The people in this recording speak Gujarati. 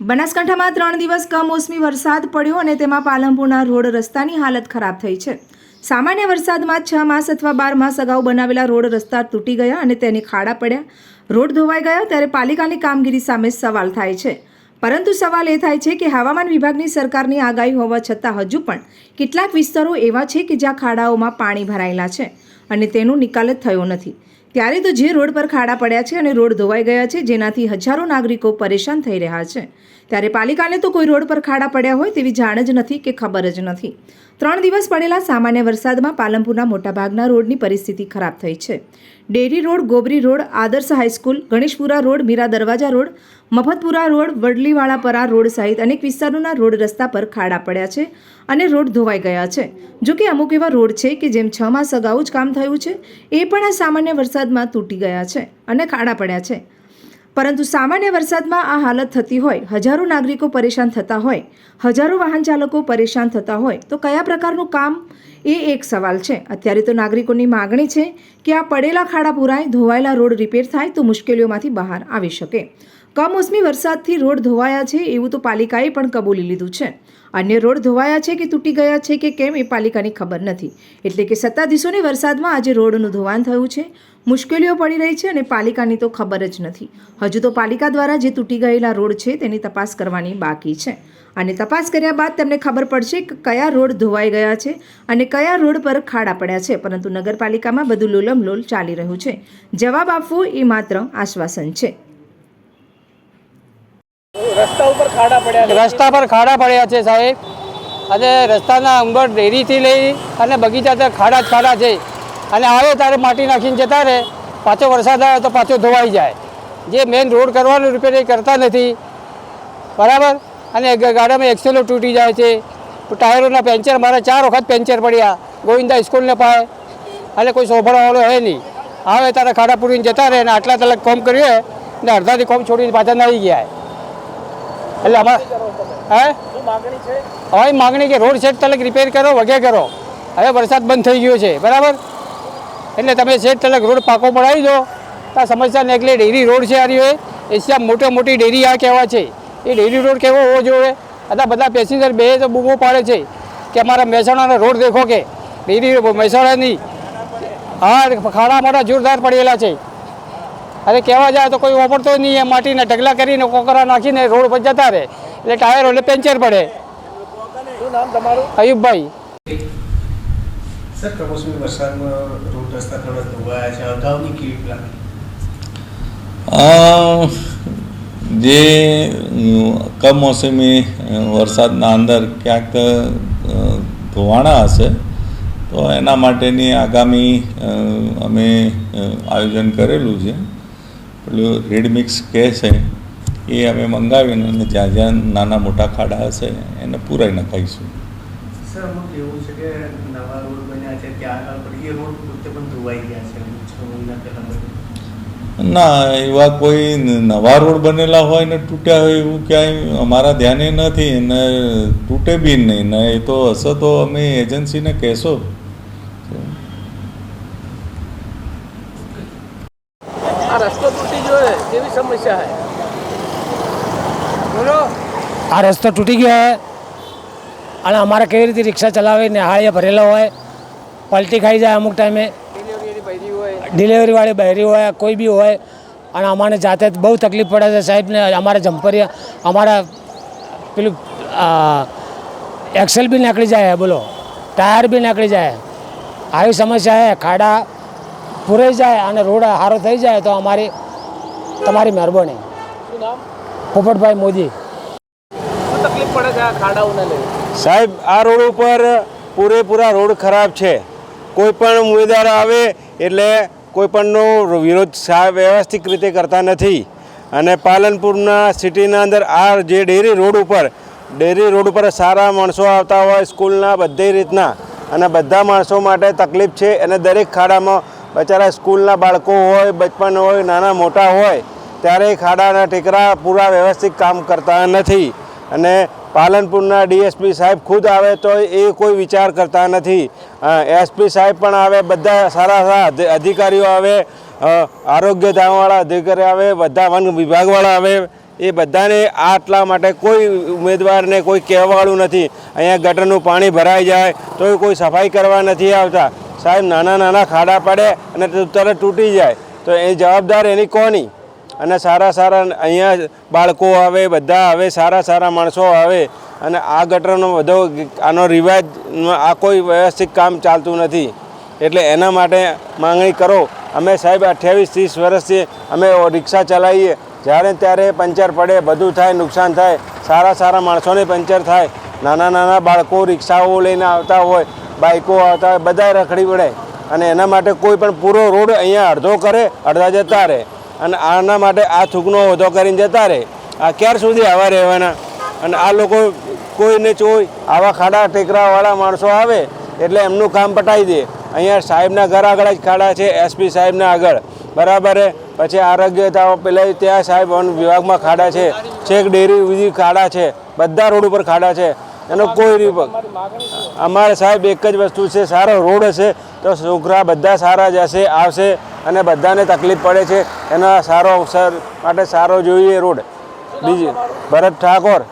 બનાસકાંઠામાં ત્રણ દિવસ કમોસમી વરસાદ પડ્યો અને તેમાં પાલનપુરના રોડ રસ્તાની હાલત ખરાબ થઈ છે. સામાન્ય વરસાદમાં છ માસ અથવા બાર માસ અગાઉ બનાવેલા રોડ રસ્તા તૂટી ગયા અને તેને ખાડા પડ્યા. રોડ ધોવાઈ ગયા ત્યારે પાલિકાની કામગીરી સામે સવાલ થાય છે. પરંતુ સવાલ એ થાય છે કે હવામાન વિભાગની સરકારની આગાહી હોવા છતાં હજુ પણ કેટલાક વિસ્તારો એવા છે કે જ્યાં ખાડાઓમાં પાણી ભરાયેલા છે અને તેનો નિકાલ જ થયો નથી. ત્યારે તો જે રોડ પર ખાડા પડ્યા છે અને રોડ ધોવાઈ ગયા છે, જેનાથી હજારો નાગરિકો પરેશાન થઈ રહ્યા છે. ત્યારે પાલિકાને તો કોઈ રોડ પર ખાડા પડ્યા હોય તેવી જાણ જ નથી કે ખબર જ નથી. ત્રણ દિવસ પડેલા સામાન્ય વરસાદમાં પાલનપુરના મોટાભાગના રોડની પરિસ્થિતિ ખરાબ થઈ છે. Dairy road, Gobari road, Adarsh high school, Ganeshpura road, Mira Darwaja road Mafatpura road Vadliwalapara road સહિત અનેક વિસ્તારોના રોડ રસ્તા પર ખાડા પડ્યા છે અને રોડ ધોવાઈ ગયા છે. જો કે અમુક એવા રોડ છે કે જેમ છ માસ અગાઉ જ કામ થયું છે, એ પણ આ સામાન્ય વરસાદમાં તૂટી ગયા છે અને ખાડા પડ્યા છે. પરંતુ સામાન્ય વરસાદમાં આ હાલત થતી હોય, હજારો નાગરિકો પરેશાન થતા હોય, હજારો વાહન ચાલકો પરેશાન થતા હોય, તો કયા પ્રકારનું કામ? એ એક સવાલ છે. અત્યારે તો નાગરિકોની માગણી છે કે આ પડેલા ખાડા પુરાય, ધોવાયેલા રોડ રિપેર થાય તો મુશ્કેલીઓમાંથી બહાર આવી શકે. કમોસમી વરસાદથી રોડ ધોવાયા છે એવું તો પાલિકાએ પણ કબૂલી લીધું છે. અન્ય રોડ ધોવાયા છે કે તૂટી ગયા છે કે કેમ એ પાલિકાની ખબર નથી. એટલે કે સત્તાધીશોની વરસાદમાં આજે રોડનું ધોવાણ થયું છે. મુશ્કેલીઓ પડી રહી છે અને પાલિકાની તો ખબર જ નથી. હજુ તો પાલિકા દ્વારા જે તૂટી ગયેલા રોડ છે તેની તપાસ કરવાની બાકી છે. અને તપાસ કર્યા બાદ તેમને ખબર પડશે કે કયા રોડ ધોવાઈ ગયા છે અને કયા રોડ પર ખાડા પડ્યા છે. પરંતુ નગરપાલિકામાં બધું લોલમલોલ ચાલી રહ્યું છે. જવાબ આપવો એ માત્ર આશ્વાસન છે. રસ્તા પર ખાડા પડ્યા છે સાહેબ. અને રસ્તાના અંબર ડેરીથી લઈ અને બગીચા ત્યાં ખાડા જ ખાડા છે. અને આવે ત્યારે માટી નાખીને જતા રહે. પાછો વરસાદ આવે તો પાછો ધોવાઈ જાય. જે મેઇન રોડ કરવાનું રિપેર એ કરતા નથી. બરાબર? અને ગાડામાં એક્સેલો તૂટી જાય છે. ટાયરોના પેન્ચર મારા ચાર વખત પેન્ચર પડ્યા. ગોવિંદા સ્કૂલને પાય અને કોઈ સોંભળવાવાળો હે નહીં. આવે ત્યારે ખાડા પૂરીને જતા રહે અને આટલા તલક કોમ કર્યું ને અડધાથી કોમ છોડીને પાછા આવી ગયા. એટલે અમારે હે? અમારી માગણી કે રોડ સેટ તલક રિપેર કરો, વગે કરો. હવે વરસાદ બંધ થઈ ગયો છે, બરાબર? એટલે તમે સેટ તલક રોડ પાકો પડાવી દો. તો સમસ્યા ને એટલે ડેરી રોડ છે આ રહ્યો એશિયા મોટી મોટી ડેરી આ કહેવા છે? એ ડેરી રોડ કેવો હોવો જોઈએ? અથવા બધા પેસેન્જર બે તો બૂમો પાડે છે કે અમારા મહેસાણાનો રોડ દેખો કે. ડેરી મહેસાણાની હા ખાડા મોટા જોરદાર પડેલા છે. અરે કહેવા જાય તો કોઈ વાપરતો નહીં એ માટીના ઢગલા કરીને કોકરા નાખીને રોડ પર જતા રહે. એટલે ટાયર એટલે પેન્ચર પડે. તમારું? અયુબભાઈ. સર કમોસમી વરસાદમાં રોડ રસ્તા થોડા ધોવાયા છે. અગાઉની કેવી પ્લાનિંગ જે કમોસમી વરસાદના અંદર ક્યાંક ધોવાણા હશે તો એના માટેની આગામી અમે આયોજન કરેલું છે. પેલું રેડ મિક્સ કહે છે એ અમે મંગાવીને અને જ્યાં જ્યાં નાના મોટા ખાડા હશે એને પૂરાઈ નખાઈશું સર અમુક એવું છે કે નવા રોડ બન્યા છે ત્યાં આગળ એ રોડ પોતે પણ ધોવાઈ ગયા છે છ મહિના પહેલા બન્યા ના એવા કોઈ નવા રોડ બનેલા હોય ને તૂટ્યા હોય એવું ક્યાંય અમારા ધ્યાને નથી ને તૂટે બી નહીં ને એ તો હશે તો અમે એજન્સીને કહેશો આ રસ્તો તૂટી ગયો છે કેવી સમસ્યા છે બોલો આ રસ્તો તૂટી ગયો હોય અને અમારે કેવી રીતે રિક્ષા ચલાવી નિહાળીએ ભરેલો હોય પલટી ખાઈ જાય અમુક ટાઈમે. ડિલિવરીવાળી બહેરી હોય. કોઈ બી હોય. અને અમારે જાતે બહુ તકલીફ પડે છે સાહેબને અમારે જમ્પરિયા અમારા પેલું એક્સેલ બી નીકળી જાય બોલો. ટાયર બી નીકળી જાય. આવી સમસ્યા છે ખાડા પૂરાઈ જાય અને રોડ સારો થઈ જાય તો અમારી તમારી મહેરબાની. પોપટભાઈ મોદી. તકલીફ પડે છે આ ખાડાઓને લઈને? સાહેબ આ રોડ ઉપર પૂરેપૂરા રોડ ખરાબ છે. કોઈ પણ ઉમેદવાર આવે એટલે કોઈ પણનો વિરોધ સા- વ્યવસ્થિત રીતે કરતા નથી. અને પાલનપુરના સિટીના અંદર આ જે ડેરી રોડ ઉપર ડેરી રોડ ઉપર સારા માણસો આવતા હોય સ્કૂલના બધી રીતના. અને બધા માણસો માટે તકલીફ છે. અને દરેક ખાડામાં બચારા સ્કૂલના બાળકો હોય બચપન હોય નાના મોટા હોય ત્યારે ખાડાના ટેકરા પૂરા વ્યવસ્થિત કામ કરતા નથી. અને પાલનપુરના ડીએસપી સાહેબ ખુદ આવે તો એ કોઈ વિચાર કરતા નથી. એસપી સાહેબ પણ આવે, બધા સારા સારા અધિકારીઓ આવે આરોગ્ય ધામવાળા અધિકારી આવે, બધા વન વિભાગવાળા આવે, એ બધાને આટલા માટે કોઈ ઉમેદવારને કોઈ કહેવાવાળું નથી. અહીંયા ગટરનું પાણી ભરાઈ જાય તો કોઈ સફાઈ કરવા નથી આવતા. સાહેબ, નાના નાના ખાડા પડે અને તરત તૂટી જાય. તો એ જવાબદાર એની કોની? અને સારા સારા અહીંયા બાળકો આવે, બધા આવે, સારા સારા માણસો આવે અને આ ગટરનો બધો આનો રિવાજ આ કોઈ વ્યવસ્થિત કામ ચાલતું નથી. એટલે એના માટે માંગણી કરો. અમે સાહેબ અઠ્યાવીસ, ત્રીસ વર્ષથી અમે રિક્ષા ચલાવીએ. જ્યારે ત્યારે પંચર પડે, બધું થાય, નુકસાન થાય, સારા સારા માણસોને પંચર થાય. નાના નાના બાળકો રિક્ષાઓ લઈને આવતા હોય બાઇકો આવતા હોય બધા રખડી પડે. અને એના માટે કોઈ પણ પૂરો રોડ અહીંયા અડધો કરે, અડધા જતા રહે. અને આના માટે આ થૂકનો વધો કરીને જતા રહે. આ ક્યાર સુધી આવા રહેવાના? અને આ લોકો કોઈને ચોઈ આવા ખાડા ટેકરાવાળા માણસો આવે, એટલે એમનું કામ પટાવી દે. અહીંયા સાહેબના ઘર આગળ જ ખાડા છે, એસપી સાહેબના આગળ. બરાબર પછી આરોગ્યતા પેલા ત્યાં સાહેબ વન વિભાગમાં ખાડા છે. છેક ડેરી સુધી ખાડા છે. બધા રોડ ઉપર ખાડા છે. એનો કોઈ અમારે સાહેબ એક જ વસ્તુ છે, સારો રોડ હશે તો છોકરા બધા સારા જશે આવશે. અને બધાને તકલીફ પડે છે. એના સારો અવસર માટે સારો જોઈએ રોડ. બીજી ભરત ઠાકોર